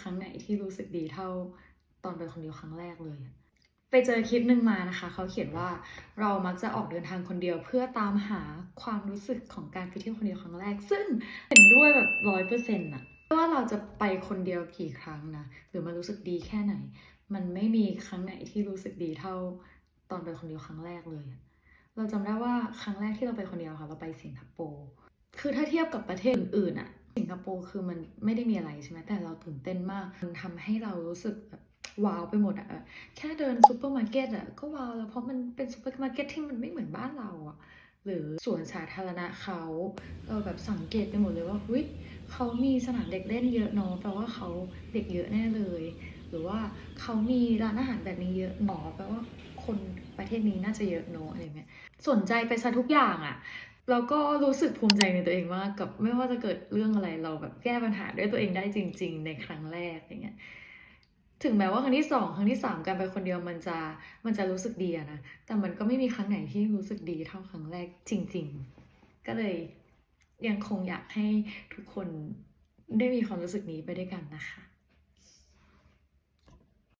ครั้งไหนที่รู้สึกดีเท่าตอนไปคนเดียวครั้งแรกเลย ไปเจอคลิปหนึ่งมานะคะ เขาเขียนว่าเรามักจะออกเดินทางคนเดียวเพื่อตามหาความรู้สึกของการไปเที่ยวคนเดียวครั้งแรก ซึ่งเห็นด้วยแบบร้อยเปอร์เซ็นต์อะไม่ว่าเราจะไปคนเดียวกี่ครั้งนะหรือมันรู้สึกดีแค่ไหน มันไม่มีครั้งไหนที่รู้สึกดีเท่าตอนไปคนเดียวครั้งแรกเลย เราจำได้ว่าครั้งแรกที่เราไปคนเดียวค่ะ เราไปสิงคโปร์ คือถ้าเทียบกับประเทศอื่นๆอะ สิงคโปร์คือมันไม่ได้มีอะไรใช่ไหมแต่เราตื่นเต้นมาก มันทำให้เรารู้สึกแบบว้าวไปหมดอะแค่เดินซูเปอร์มาร์เก็ตอะก็ว้าวแล้วเพราะมันเป็นซูเปอร์มาร์เก็ตที่มันไม่เหมือนบ้านเราอะหรือสวนสาธารณะเขาเราแบบสังเกตไปหมดเลยว่าเฮ้ยเขามีสนามเด็กเล่นเยอะเนาะแปลว่าเขาเด็กเยอะแน่เลย หรือว่าเขามีร้านอาหารแบบนี้เยอะหนอแปลว่าคนประเทศนี้น่าจะเยอะเนอะอะไรเงี้ยสนใจไปซะทุกอย่างอะ แล้วก็รู้สึกภูมิใจในตัวเองมากกับไม่ว่าจะเกิดเรื่องอะไรเราแบบแก้ปัญหาด้วยตัวเองได้จริง ๆ ในครั้งแรกอย่างเงี้ยถึงแม้ว่าครั้งที่สองครั้งที่สามการไปคนเดียวมันจะมันจะรู้สึกดีนะ แต่มันก็ไม่มีครั้งไหนที่รู้สึกดีเท่าครั้งแรกจริง ๆ ก็เลยยังคงอยากให้ทุกคนได้มีความรู้สึกนี้ไปด้วยกันนะคะ